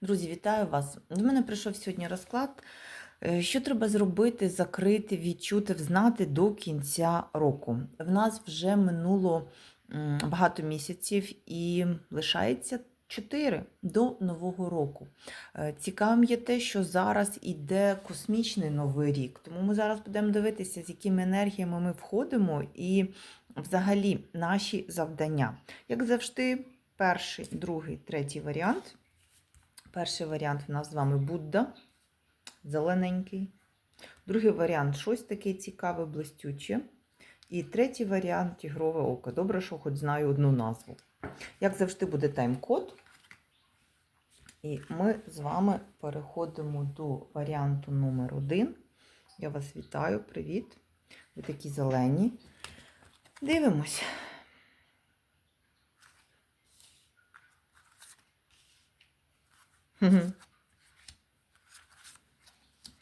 Друзі, вітаю вас! До мене прийшов сьогодні розклад. Е, Що треба зробити, закрити, відчути, взнати до кінця року. В нас вже минуло багато місяців і лишається 4 до нового року. Е, Цікавим є те, що зараз іде космічний новий рік, тому ми зараз будемо дивитися, з якими енергіями ми входимо, і взагалі наші завдання. Як завжди, перший, другий, третій варіант. Перший варіант в нас з вами Будда, зелененький. Другий варіант щось таке цікаве, блистюче. І третій варіант тігрове око. Добре, що хоч знаю одну назву. Як завжди, буде тайм-код. І ми з вами переходимо до варіанту номер один. Я вас вітаю, привіт. Ви такі зелені. Дивимось.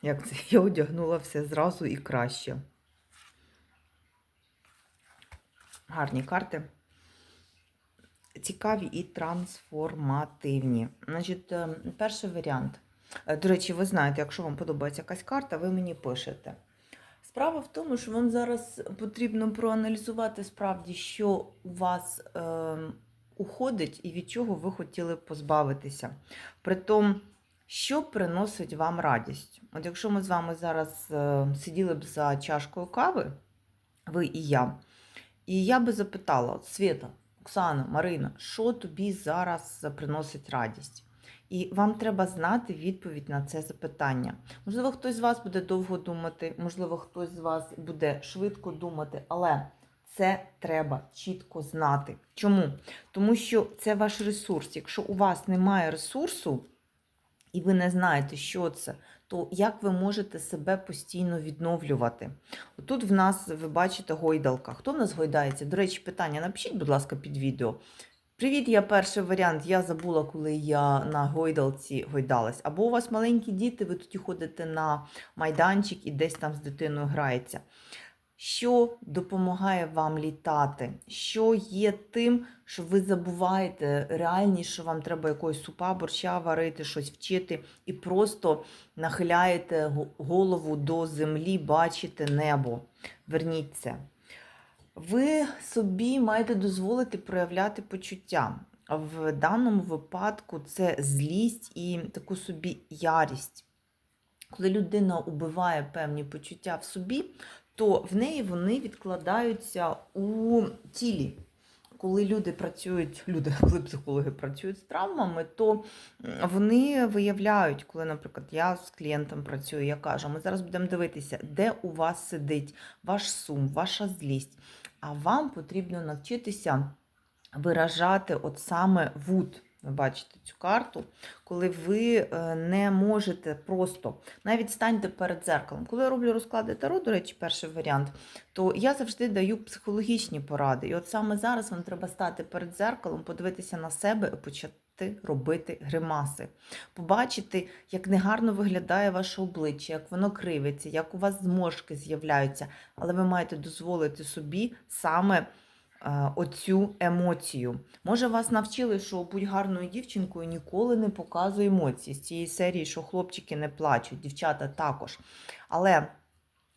Як це я одягнула все зразу і краще. Гарні карти. Цікаві і трансформативні. Значить, е, перший варіант. Е, До речі, ви знаєте, якщо вам подобається якась карта, ви мені пишете. Справа в тому, що вам зараз потрібно проаналізувати справді, що у вас е, уходить і від чого ви хотіли позбавитися. Притом, що приносить вам радість? От якщо ми з вами зараз е, сиділи б за чашкою кави, ви і я, і я би запитала: от, Свята, Оксана, Марина, що тобі зараз приносить радість? І вам треба знати відповідь на це запитання. Можливо, хтось з вас буде довго думати, можливо, хтось з вас буде швидко думати, але це треба чітко знати. Чому? Тому що це ваш ресурс. Якщо у вас немає ресурсу, і ви не знаєте, що це, то як ви можете себе постійно відновлювати? Тут в нас, ви бачите, гойдалка. Хто в нас гойдається? До речі, питання напишіть, будь ласка, під відео. Привіт, я перший варіант. Я забула, коли я на гойдалці гойдалась. Або у вас маленькі діти, ви тоді ходите на майданчик і десь там з дитиною грається. Що допомагає вам літати? Що є тим, що ви забуваєте реальність, що вам треба якогось супа, борща варити, щось вчити, і просто нахиляєте голову до землі, бачите небо. Верніть це. Ви собі маєте дозволити проявляти почуття. В даному випадку це злість і таку собі ярість. Коли людина убиває певні почуття в собі, то в неї вони відкладаються у тілі. Коли люди працюють, люди, коли психологи працюють з травмами, то вони виявляють, коли, наприклад, я з клієнтом працюю, я кажу, ми зараз будемо дивитися, де у вас сидить ваш сум, ваша злість. А вам потрібно навчитися виражати от саме вуд. Ви бачите цю карту, коли ви е, не можете просто навіть станьте перед зеркалом. Коли я роблю розклади Таро, до речі, перший варіант, то я завжди даю психологічні поради. І от саме зараз вам треба стати перед зеркалом, подивитися на себе і почати робити гримаси. Побачити, як негарно виглядає ваше обличчя, як воно кривиться, як у вас зморшки з'являються. Але ви маєте дозволити собі саме оцю емоцію. Може, вас навчили, що будь гарною дівчинкою ніколи не показуй емоції з цієї серії, що хлопчики не плачуть, дівчата також. Але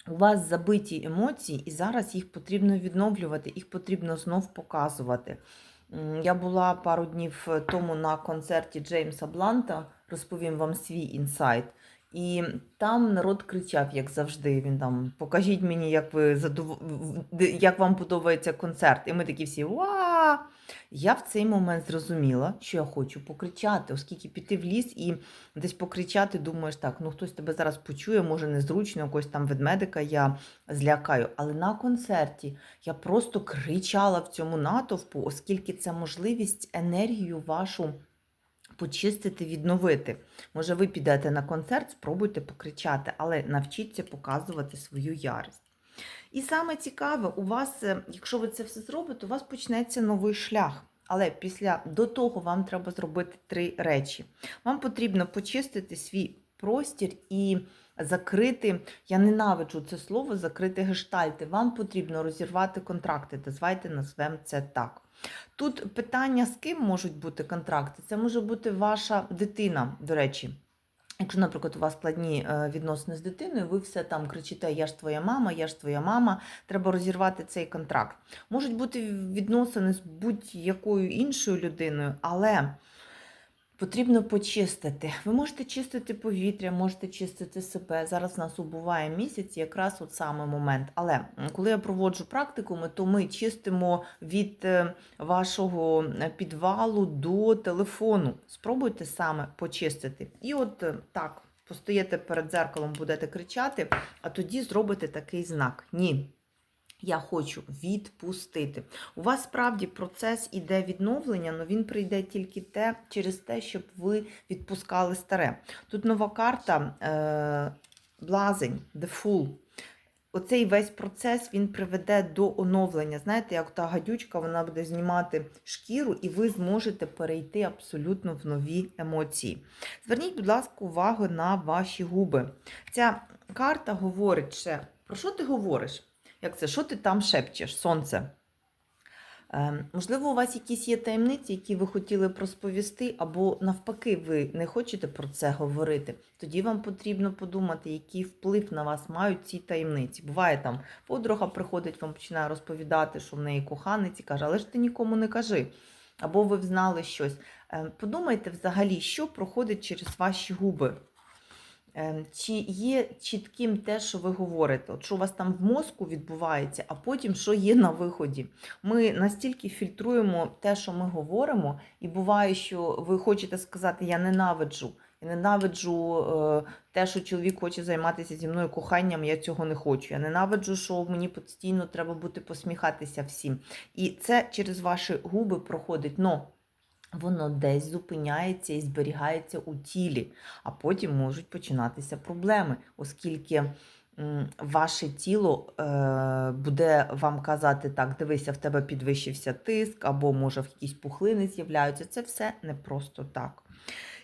у вас забиті емоції, і зараз їх потрібно відновлювати, їх потрібно знов показувати. Я була пару днів тому на концерті Джеймса Бланта, розповім вам свій інсайт. І там народ кричав, як завжди. Він там покажіть мені, як ви задов... як вам подобається концерт. І ми такі всі ва. Я в цей момент зрозуміла, що я хочу покричати, оскільки піти в ліс і десь покричати, думаєш, так, ну хтось тебе зараз почує, може незручно, якогось там ведмедика я злякаю. Але на концерті я просто кричала в цьому натовпу, оскільки це можливість енергію вашу почистити, відновити. Може, ви підете на концерт, спробуйте покричати, але навчіться показувати свою ярість. І саме цікаве, у вас, е, якщо ви це все зробите, у вас почнеться новий шлях. Але після до того вам треба зробити три речі. Вам потрібно почистити свій простір і закрити. Я ненавиджу це слово, закрити гештальти. Вам потрібно розірвати контракти. Давайте назвемо це так. Тут питання, з ким можуть бути контракти. Це може бути ваша дитина, до речі. Якщо, наприклад, у вас складні е, відносини з дитиною, ви все там кричите: Я ж твоя мама, я ж твоя мама, треба розірвати цей контракт. Можуть бути відносини з будь-якою іншою людиною, але потрібно почистити. Ви можете чистити повітря, можете чистити себе. Зараз нас убуває місяць, якраз от саме момент. Але коли я проводжу практикуми, то ми чистимо від е, вашого е, підвалу до телефону. Спробуйте саме почистити. І от е, так, постоїте перед дзеркалом, будете кричати, а тоді зробите такий знак. Ні. Я хочу відпустити. У вас справді процес іде відновлення, але він прийде тільки те, через те, щоб ви відпускали старе. Тут нова карта е, блазень, the fool. Оцей весь процес він приведе до оновлення. Знаєте, як та гадючка, вона буде знімати шкіру, і ви зможете перейти абсолютно в нові емоції. Зверніть, будь ласка, увагу на ваші губи. Ця карта говорить ще, про що ти говориш? Як це? Що ти там шепчеш, сонце? Е, можливо, у вас якісь є таємниці, які ви хотіли б розповісти, або навпаки, ви не хочете про це говорити. Тоді вам потрібно подумати, який вплив на вас мають ці таємниці. Буває там подруга приходить, вам починає розповідати, що в неї коханець і каже, але ж ти нікому не кажи. Або ви взнали щось. Е, Подумайте взагалі, що проходить через ваші губи. Е, Чи є чітким те, що ви говорите? От що у вас там в мозку відбувається, а потім що є на виході? Ми настільки фільтруємо те, що ми говоримо, і буває, що ви хочете сказати Я ненавиджу. Я ненавиджу е, те, що чоловік хоче займатися зі мною коханням, я цього не хочу. Я ненавиджу, що мені постійно треба бути посміхатися всім. І це через ваші губи проходить. Но воно десь зупиняється і зберігається у тілі, а потім можуть починатися проблеми, оскільки ваше тіло е, буде вам казати, так, дивися, в тебе підвищився тиск, або, може, якісь пухлини з'являються. Це все не просто так.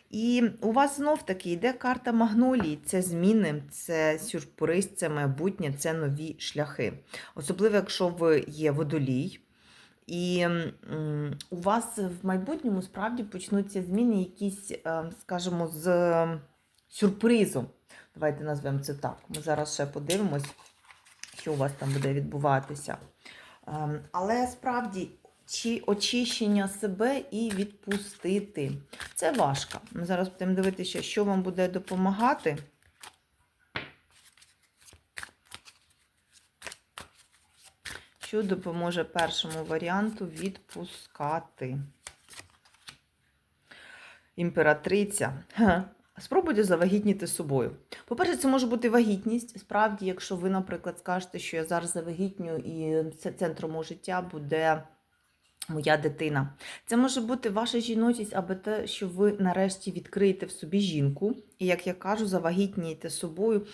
І у вас знов таки йде карта магнолії, це зміни, це сюрприз, це майбутнє, це нові шляхи. Особливо, якщо ви є водолій, і у вас в майбутньому справді почнуться зміни якісь, е, скажімо, з сюрпризом. Давайте назвемо це так. Ми зараз ще подивимось, що у вас там буде відбуватися. Ем, Але справді чи очищення себе і відпустити. Це важко. Ми зараз будемо дивитися, що вам буде допомагати. Що допоможе першому варіанту відпускати? Імператриця. Спробуйте завагітніти собою. По-перше, це може бути вагітність. Справді, якщо ви, наприклад, скажете, що я зараз завагітню і це центром життя буде моя дитина. Це може бути ваша жіночість або те, що ви нарешті відкриєте в собі жінку, і, як я кажу, завагітнієте собою,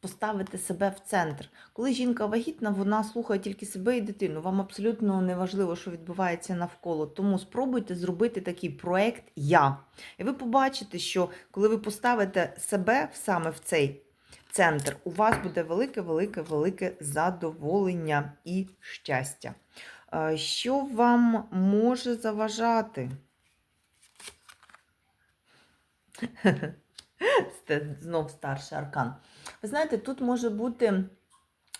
поставите себе в центр. Коли жінка вагітна, вона слухає тільки себе і дитину. Вам абсолютно не важливо, що відбувається навколо. Тому спробуйте зробити такий проект Я. І ви побачите, що коли ви поставите себе саме в цей центр, у вас буде велике, велике, велике задоволення і щастя. Е, Що вам може заважати? Знов старший аркан. Ви знаєте, тут може бути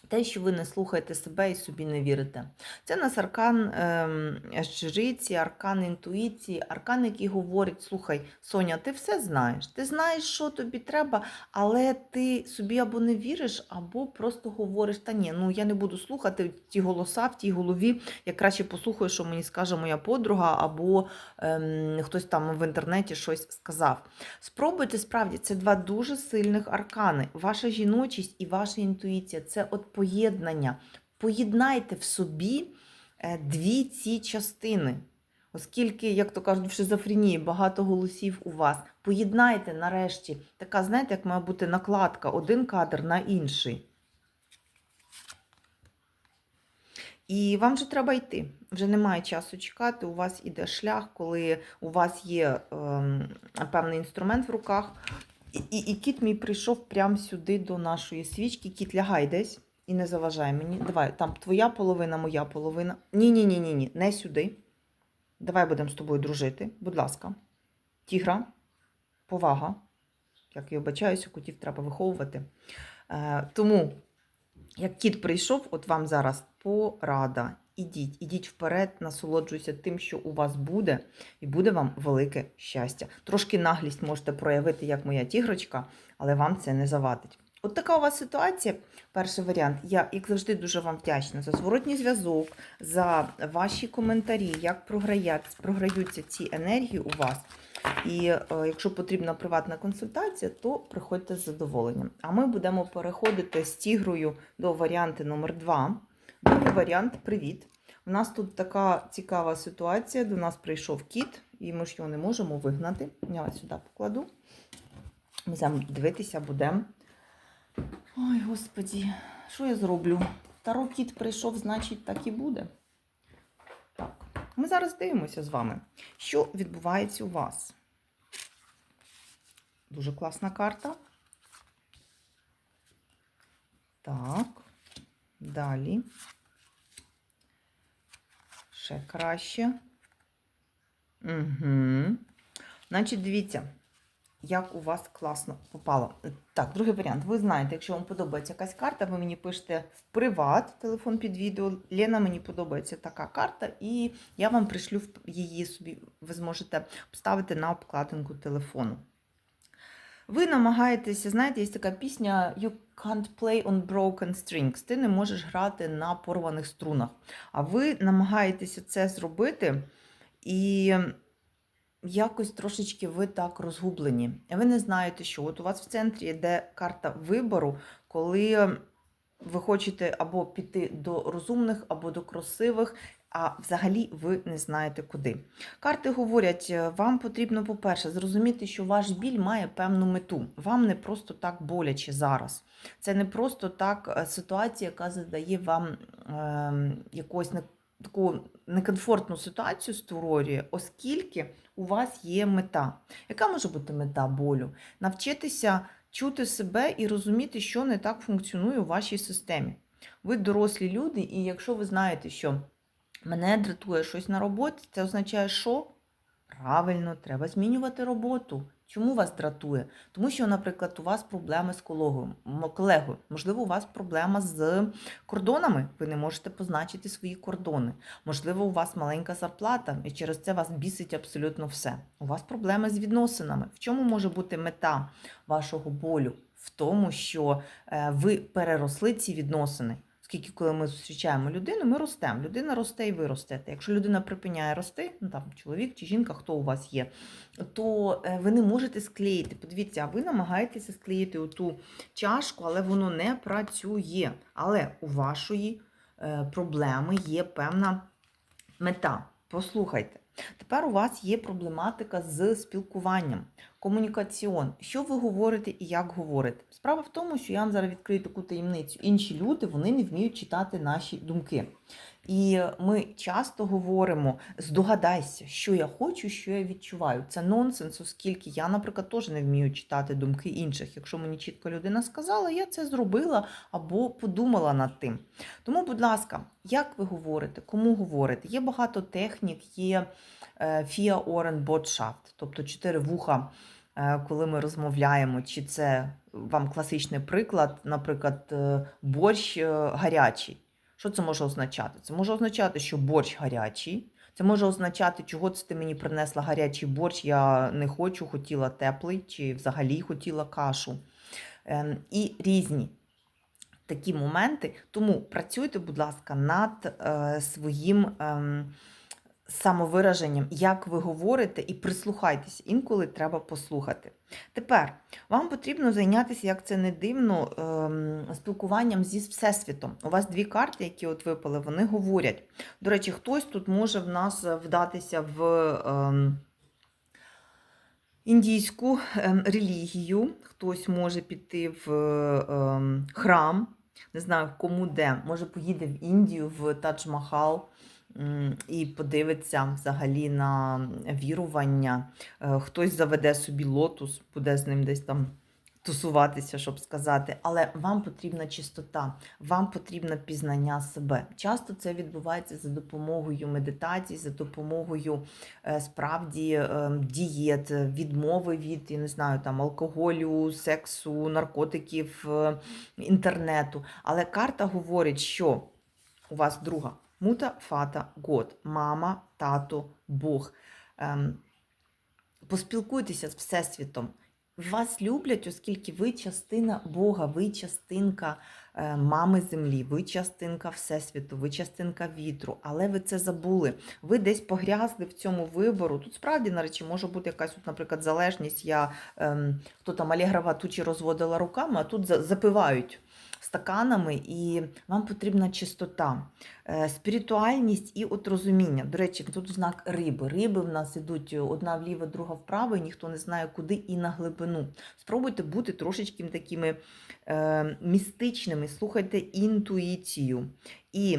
те, що ви не слухаєте себе і собі не вірите. Це нас аркан ем, жриці, аркан інтуїції, аркан, який говорить: слухай, Соня, ти все знаєш. Ти знаєш, що тобі треба, але ти собі або не віриш, або просто говориш, та ні, ну я не буду слухати ті голоса в тій голові. Я краще послухаю, що мені скаже моя подруга, або ем, хтось там в інтернеті щось сказав. Спробуйте справді, це два дуже сильних аркани. Ваша жіночість і ваша інтуїція це от поєднання. Поєднайте в собі е, дві ці частини. Оскільки, як то кажуть, в шизофренії багато голосів у вас. Поєднайте нарешті. Така, знаєте, як має бути накладка, один кадр на інший. І вам вже треба йти. Вже немає часу чекати. У вас іде шлях, коли у вас є ем, певний інструмент в руках. І, і, і кіт мій прийшов прямо сюди до нашої свічки. Кіт лягай десь і не заважай мені. Давай, там твоя половина, моя половина. Ні, ні, ні, не сюди. давай будемо з тобою дружити, будь ласка. Тігра, повага. Як і обачаюся, котів треба виховувати. Е, тому, як кіт прийшов, от вам зараз порада. Ідіть, ідіть вперед, насолоджуйся тим, що у вас буде, і буде вам велике щастя. Трошки наглість можете проявити, як моя тігрочка, але вам це не завадить. От така у вас ситуація. Перший варіант. Я, як завжди, дуже вам вдячна за зворотній зв'язок, за ваші коментарі, як програються ці енергії у вас. І е, якщо потрібна приватна консультація, то приходьте з задоволенням. А ми будемо переходити з тігрою до варіанту номер 2 Другий варіант привіт. У нас тут така цікава ситуація. До нас прийшов кіт, і ми ж його не можемо вигнати. Я сюди покладу. Ми дивитися будемо. Ой, господі, що я зроблю? Таро кіт прийшов, значить, так і буде. Так, ми зараз дивимося з вами, що відбувається у вас. Дуже класна карта. Так, далі. Ще краще. Угу. Значить, дивіться, як у вас класно попало. Так, другий варіант. Ви знаєте, якщо вам подобається якась карта, ви мені пишете в приват телефон під відео. Лена, мені подобається така карта, і я вам пришлю її собі. Ви зможете поставити на обкладинку телефону. Ви намагаєтеся, знаєте, є така пісня You can't play on broken strings. Ти не можеш грати на порваних струнах. А ви намагаєтеся це зробити, і якось трошечки ви так розгублені. Ви не знаєте, що от у вас в центрі йде карта вибору, коли ви хочете або піти до розумних, або до красивих, а взагалі ви не знаєте куди. Карти говорять, е, вам потрібно, по-перше, зрозуміти, що ваш біль має певну мету. Вам не просто так боляче зараз. Це не просто так е, ситуація, яка задає вам е, не, таку некомфортну ситуацію створює, оскільки у вас є мета. Яка може бути мета болю? Навчитися чути себе і розуміти, що не так функціонує у вашій системі. Ви дорослі люди, і якщо ви знаєте, що мене дратує щось на роботі, це означає, що правильно, треба змінювати роботу. Чому вас дратує? Тому що, наприклад, у вас проблеми з колегою. Можливо, у вас проблема з кордонами. Ви не можете позначити свої кордони. Можливо, у вас маленька зарплата, і через це вас бісить абсолютно все. У вас проблеми з відносинами. В чому може бути мета вашого болю? В тому, що е, ви переросли ці відносини. Оскільки, коли ми зустрічаємо людину, ми ростемо. Людина росте і ви ростете. Якщо людина припиняє рости, ну там чоловік чи жінка, хто у вас є, то е, ви не можете склеїти. Подивіться, ви намагаєтеся склеїти оту чашку, але воно не працює. Але у вашої е, проблеми є певна мета. Послухайте. Тепер у вас є проблематика з спілкуванням, комунікаціон. Що ви говорите і як говорите? Справа в тому, що я вам зараз відкрию таку таємницю. Інші люди вони не вміють читати наші думки. І ми часто говоримо: здогадайся, що я хочу, що я відчуваю. Це нонсенс, оскільки я, наприклад, теж не вмію читати думки інших. Якщо мені чітко людина сказала, я це зробила або подумала над тим. Тому, будь ласка, як ви говорите, кому говорите? Є багато технік, є Фіа Орен Ботшафт, тобто чотири вуха, е, коли ми розмовляємо. Чи це вам класичний приклад, наприклад, е, борщ е, гарячий. Що це може означати? Це може означати, що борщ гарячий. Це може означати, чого це ти мені принесла гарячий борщ, я не хочу, хотіла теплий, чи взагалі хотіла кашу. Ем, І різні такі моменти. Тому працюйте, будь ласка, над е, своїм ем, самовираженням, як ви говорите, і прислухайтеся. Інколи треба послухати. Тепер вам потрібно зайнятися, як це не дивно, ем, спілкуванням зі Всесвітом. У вас дві карти, які от випали, вони говорять. До речі, хтось тут може в нас вдатися в. Ем, Індійську ем, релігію, хтось може піти в храм, не знаю кому де, може поїде в Індію, в Тадж-Махал і подивиться взагалі на вірування. Е, Хтось заведе собі лотус, буде з ним десь там тусуватися, щоб сказати, але вам потрібна чистота, вам потрібне пізнання себе. Часто це відбувається за допомогою медитації, за допомогою е, справді е, дієт, відмови від я не знаю, там алкоголю, сексу, наркотиків, е, інтернету. Але карта говорить, що у вас друга мута, фата, год, мама, тато, Бог. Ем, поспілкуйтеся з Всесвітом. Вас люблять, оскільки ви частина Бога, ви частинка е, мами землі, ви частинка Всесвіту, ви частинка вітру, але ви це забули. Ви десь погрязли в цьому вибору. Тут справді, на речі, може бути якась, от, наприклад, залежність. Я ем, хто там Алігрова тучі розводила руками, а тут запивають стаканами, і вам потрібна чистота, е, спіритуальність і от розуміння. До речі, тут знак риби. Риби в нас ідуть одна вліво, друга вправо, і ніхто не знає куди і на глибину. Спробуйте бути трошечки такими е, містичними, слухайте інтуїцію. І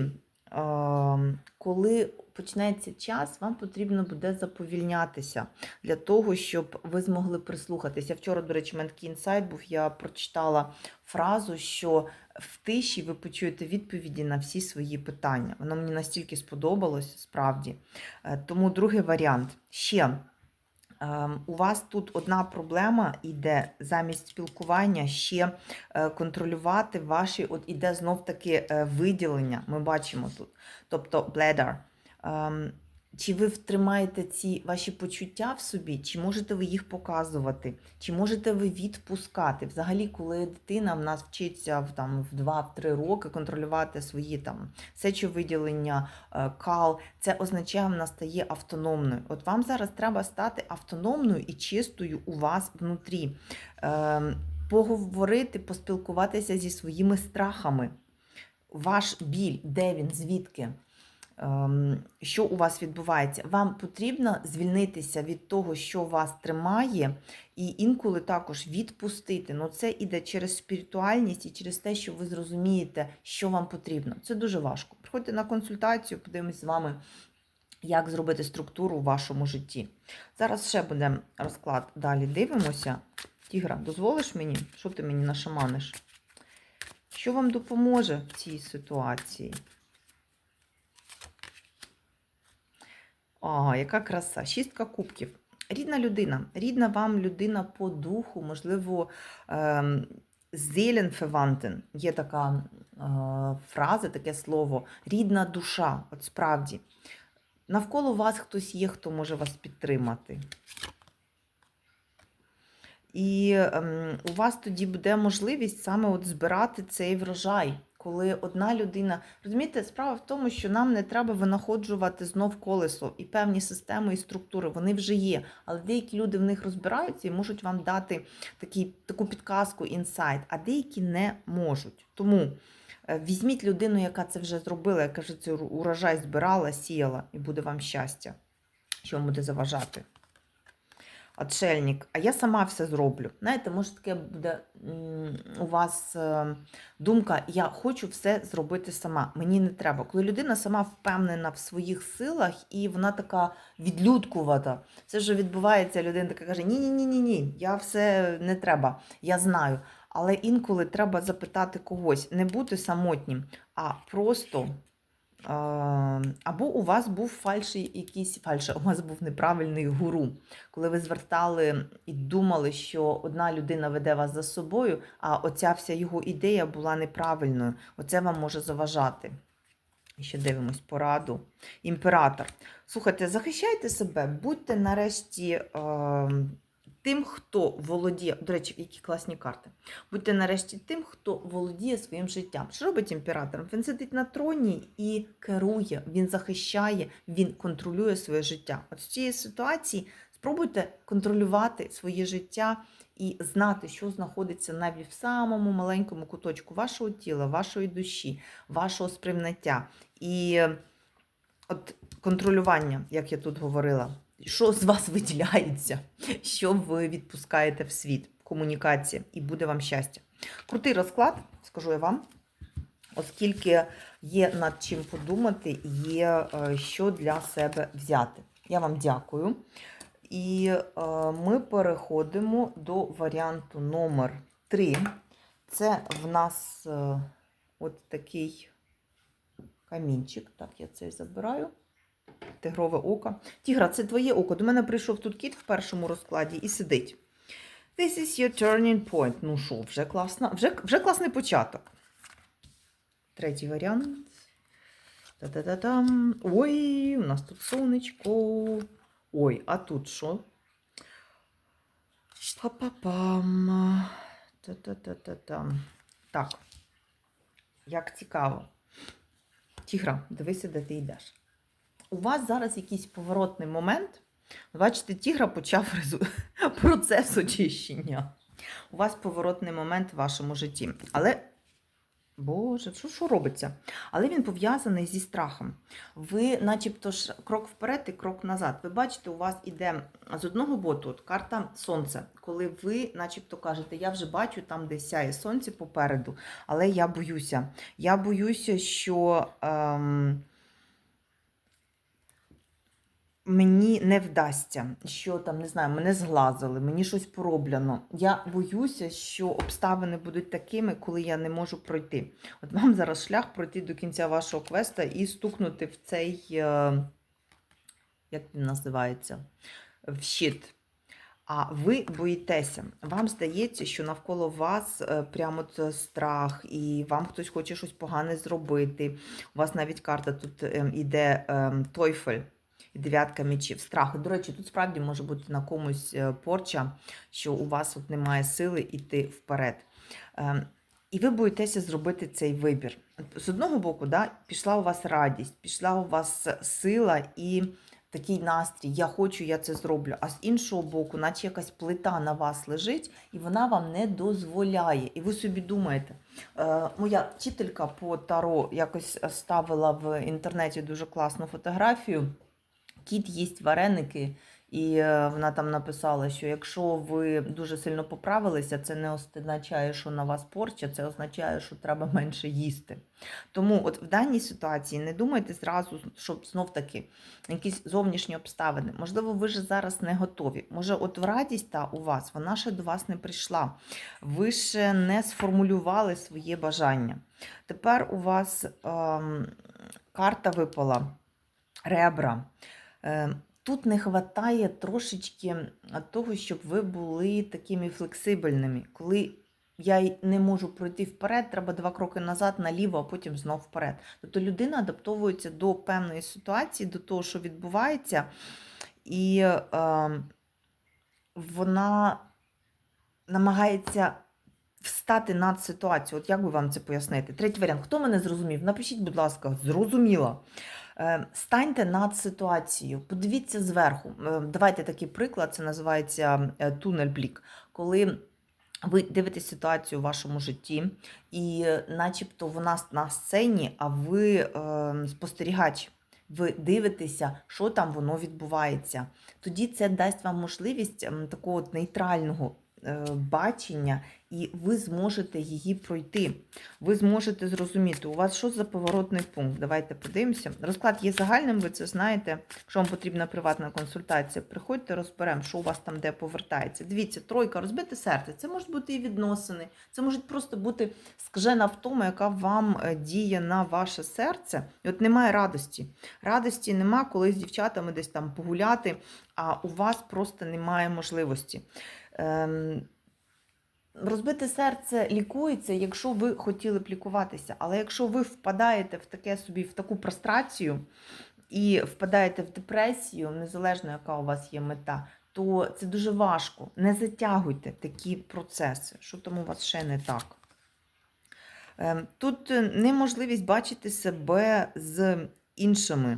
коли почнеться час, вам потрібно буде заповільнятися для того, щоб ви змогли прислухатися. Вчора, до речі, мене такий інсайт був, я прочитала фразу, що в тиші ви почуєте відповіді на всі свої питання. Воно мені настільки сподобалось, справді. Е, Тому другий варіант. Ще ем, у вас тут одна проблема йде замість спілкування ще е, контролювати ваші, от іде знов таки е, виділення. Ми бачимо тут. Тобто bladder. Чи ви втримаєте ці ваші почуття в собі, чи можете ви їх показувати, чи можете ви відпускати? Взагалі, коли дитина в нас вчиться в там в 2-3 роки контролювати свої там сечовиділення, е, кал, це означає, вона стає автономною. От вам зараз треба стати автономною і чистою у вас внутрі. Ем, Поговорити, поспілкуватися зі своїми страхами. Ваш біль, де він, звідки? Ем, Що у вас відбувається? Вам потрібно звільнитися від того, що вас тримає, і інколи також відпустити. Ну, це іде через спіритуальність і через те, що ви зрозумієте, що вам потрібно. Це дуже важко. Приходьте на консультацію, подивимось з вами, як зробити структуру в вашому житті. Зараз ще буде розклад. Далі дивимося. Тігра, дозволиш мені? Що ти мені нашаманиш? Що вам допоможе в цій ситуації? А, яка краса. Шістка кубків. Рідна людина. Рідна вам людина по духу, можливо, ем, Зеленфевантен. Є така е, фраза, таке слово. Рідна душа. От справді. Навколо вас хтось є, хто може вас підтримати. І ем, у вас тоді буде можливість саме от збирати цей врожай, коли одна людина. Розумієте, справа в тому, що нам не треба винаходжувати знов колесо і певні системи і структури, вони вже є. Але деякі люди в них розбираються і можуть вам дати такий, таку підказку, інсайт, а деякі не можуть. Тому е, візьміть людину, яка це вже зробила, яка вже цей урожай збирала, сіяла, і буде вам щастя, що вам буде заважати. Отшельник, а я сама все зроблю. Знаєте, може таке буде у вас е, думка, я хочу все зробити сама. Мені не треба. Коли людина сама впевнена в своїх силах і вона така відлюдкувата, це вже відбувається, людина така каже: ні ні ні ні ні я все не треба, я знаю. Але інколи треба запитати когось, не бути самотнім, а просто. Або у вас був фальший якийсь фальш, у вас був неправильний гуру, коли ви звертали і думали, що одна людина веде вас за собою, а оця вся його ідея була неправильною. Оце вам може заважати. І Ще дивимось пораду. Імператор. Слухайте, захищайте себе, будьте нарешті е, тим, хто володіє. До речі, які класні карти. Будьте нарешті тим, хто володіє своїм життям. Що робить імператор? Він сидить на троні і керує, він захищає, він контролює своє життя. От з цієї ситуації спробуйте контролювати своє життя і знати, що знаходиться навіть в самому маленькому куточку вашого тіла, вашої душі, вашого сприйняття. І е, от контролювання, як я тут говорила, що з вас виділяється, що ви відпускаєте в світ, комунікація, і буде вам щастя. Крутий розклад, скажу я вам, оскільки є над чим подумати, є е, що для себе взяти. Я вам дякую. І е, ми переходимо до варіанту номер три. Це в нас е, от такий камінчик. Так, я цей забираю. Тигрове око. Тігра, це твоє око. До мене прийшов тут кіт в першому розкладі і сидить. This is your turning point. Ну що, вже класно, вже, вже класний початок. Третій варіант. Та-та-та-там. Ой, у нас тут сонечко. Ой, а тут що? Па-па-пам. Та-та-та-та-там. Так. Як цікаво. Тігра, дивися, де ти йдеш. У вас зараз якийсь поворотний момент. Бачите, тігра почав процес очищення. У вас поворотний момент в вашому житті. Але, Боже, що, що робиться? Але він пов'язаний зі страхом. Ви, начебто, ж крок вперед і крок назад. Ви бачите, у вас іде з одного боку от, карта сонця, коли ви, начебто, кажете, я вже бачу там, де сяє сонце попереду, але я боюся. Я боюся, що. Ем, Мені не вдасться, що там, не знаю, мене зглазили, мені щось пороблено. Я боюся, що обставини будуть такими, коли я не можу пройти. От вам зараз шлях пройти до кінця вашого квеста і стукнути в цей, е, як він називається, в щит. А ви боїтеся. Вам здається, що навколо вас е, прямо от страх, і вам хтось хоче щось погане зробити. У вас навіть карта тут ем, іде ем, Тойфель. Дев'ятка мечів, страх. До речі, тут справді може бути на комусь е, порча, що у вас от немає сили йти вперед. Ем, І ви боїтеся зробити цей вибір. З одного боку, да, пішла у вас радість, пішла у вас сила і такий настрій, я хочу, я це зроблю. А з іншого боку, наче якась плита на вас лежить, і вона вам не дозволяє. І ви собі думаєте, е, моя вчителька по таро якось ставила в інтернеті дуже класну фотографію. Кіт їсть вареники, і е, вона там написала, що якщо ви дуже сильно поправилися, це не означає, що на вас порча, це означає, що треба менше їсти. Тому от в даній ситуації не думайте зразу, що знов таки якісь зовнішні обставини. Можливо, ви ж зараз не готові. Може, от радість та у вас, вона ще до вас не прийшла. Ви ще не сформулювали своє бажання. Тепер у вас ем, карта випала ребра. Е, Тут не вистачає трошечки того, щоб ви були такими флексибельними. Коли я не можу пройти вперед, треба два кроки назад, наліво, а потім знов вперед. Тобто людина адаптовується до певної ситуації, до того, що відбувається, і е, вона намагається встати над ситуацією. От як би вам це пояснити? Третій варіант. Хто мене зрозумів? Напишіть, будь ласка, зрозуміла. Е, Станьте над ситуацією, подивіться зверху. Е, Давайте такий приклад, це називається е, тунель-блік. Коли ви дивитесь ситуацію у вашому житті, і начебто вона на сцені, а ви спостерігач. Ви дивитеся, що там воно відбувається. Тоді це дасть вам можливість такого нейтрального бачення, і ви зможете її пройти. Ви зможете зрозуміти, у вас що за поворотний пункт. Давайте подивимося. Розклад є загальним, ви це знаєте. Якщо вам потрібна приватна консультація, приходьте, розберемо, що у вас там де повертається. Дивіться, тройка, розбите серце. Це можуть бути і відносини, це можуть просто бути скажена втома, яка вам е, діє на ваше серце. І от немає радості. Радості нема, коли з дівчатами десь там погуляти, а у вас просто немає можливості. Ем, Розбите серце лікується, якщо ви хотіли б лікуватися. Але якщо ви впадаєте в таке собі, в таку прострацію і впадаєте в депресію, незалежно яка у вас є мета, то це дуже важко. Не затягуйте такі процеси. Що там у вас ще не так? Ем, Тут неможливість бачити себе з іншими.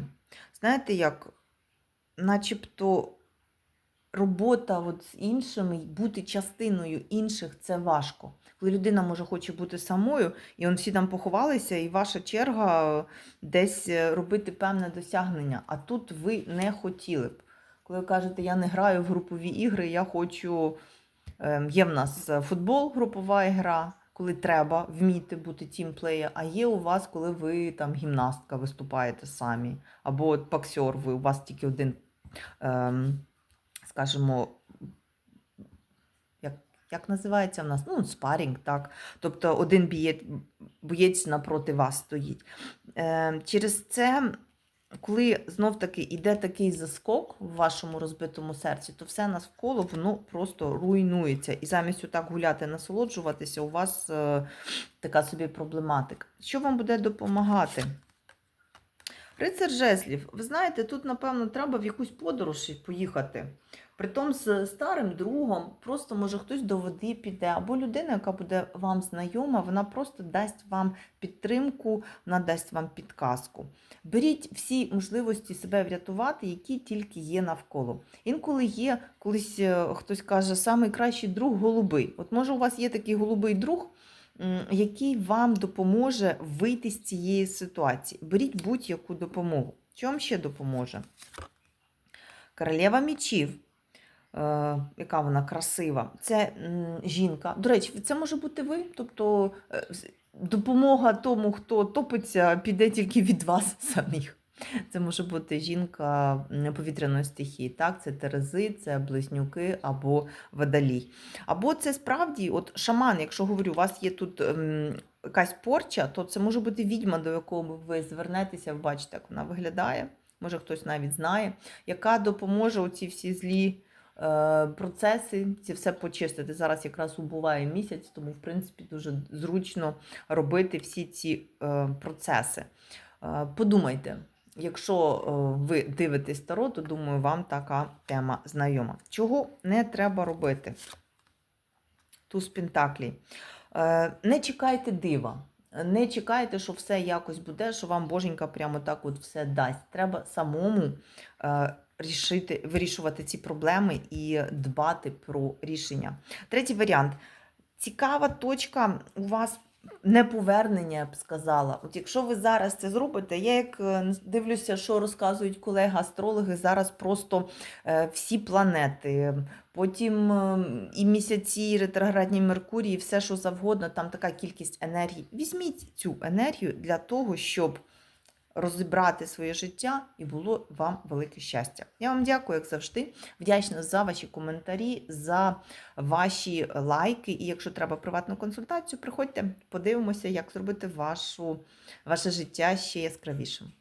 Знаєте, як, начебто робота от з іншими, бути частиною інших це важко. Коли людина може хоче бути самою, і он всі там поховалися, і ваша черга десь е, робити певне досягнення. А тут ви не хотіли б. Коли ви кажете, я не граю в групові ігри, я хочу. ем, Є в нас е, футбол, групова гра, коли треба вміти бути тімплеєр, а є у вас, коли ви там гімнастка виступаєте самі, або от боксер, ви у вас тільки один. Ем, скажімо, як як називається в нас? Ну, спарінг, так. Тобто один бієць, боєць напроти вас стоїть. Е, через це, коли знов таки йде такий заскок в вашому розбитому серці, то все навколо воно просто руйнується. І замість отак гуляти, насолоджуватися, у вас е, така собі проблематика. Що вам буде допомагати? Рицар жезлів, ви знаєте, тут, напевно, треба в якусь подорож поїхати. Притом з старим другом, просто може хтось до води піде, або людина, яка буде вам знайома, вона просто дасть вам підтримку, вона дасть вам підказку. Беріть всі можливості себе врятувати, які тільки є навколо. Інколи є, колись е, хтось каже, найкращий друг голубий. От може у вас є такий голубий друг, який вам допоможе вийти з цієї ситуації. Беріть будь-яку допомогу. Що ще допоможе? Королева мічів. Е, яка вона красива. Це жінка. До речі, це може бути ви. Тобто е, допомога тому, хто топиться, піде тільки від вас самих. Це може бути жінка повітряної стихії. Так? Це терези, це близнюки або водолій. Або це справді, от шаман, якщо говорю, у вас є тут ем, якась порча, то це може бути відьма, до якої ви звернетеся, ви бачите, як вона виглядає. Може, хтось навіть знає, яка допоможе оці всі злі е, процеси, це все почистити. Зараз якраз убуває місяць, тому, в принципі, дуже зручно робити всі ці е, процеси. Е, подумайте, якщо е, ви дивитесь таро, то думаю, вам така тема знайома. Чого не треба робити? Туз Пентаклі. Е, Не чекайте дива. Не чекайте, що все якось буде, що вам боженька прямо так от все дасть. Треба самому е, рішити, вирішувати ці проблеми і дбати про рішення. Третій варіант. Цікава точка у вас неповернення, я б сказала. От якщо ви зараз це зробите, я як е, дивлюся, що розказують колеги-астрологи, зараз просто е, всі планети, потім е, і місяці, і ретроградні Меркурії, все, що завгодно, там така кількість енергії. Візьміть цю енергію для того, щоб розібрати своє життя і було вам велике щастя. Я вам дякую, як завжди. Вдячна за ваші коментарі, за ваші лайки. І якщо треба приватну консультацію, приходьте, подивимося, як зробити вашу, ваше життя ще яскравішим.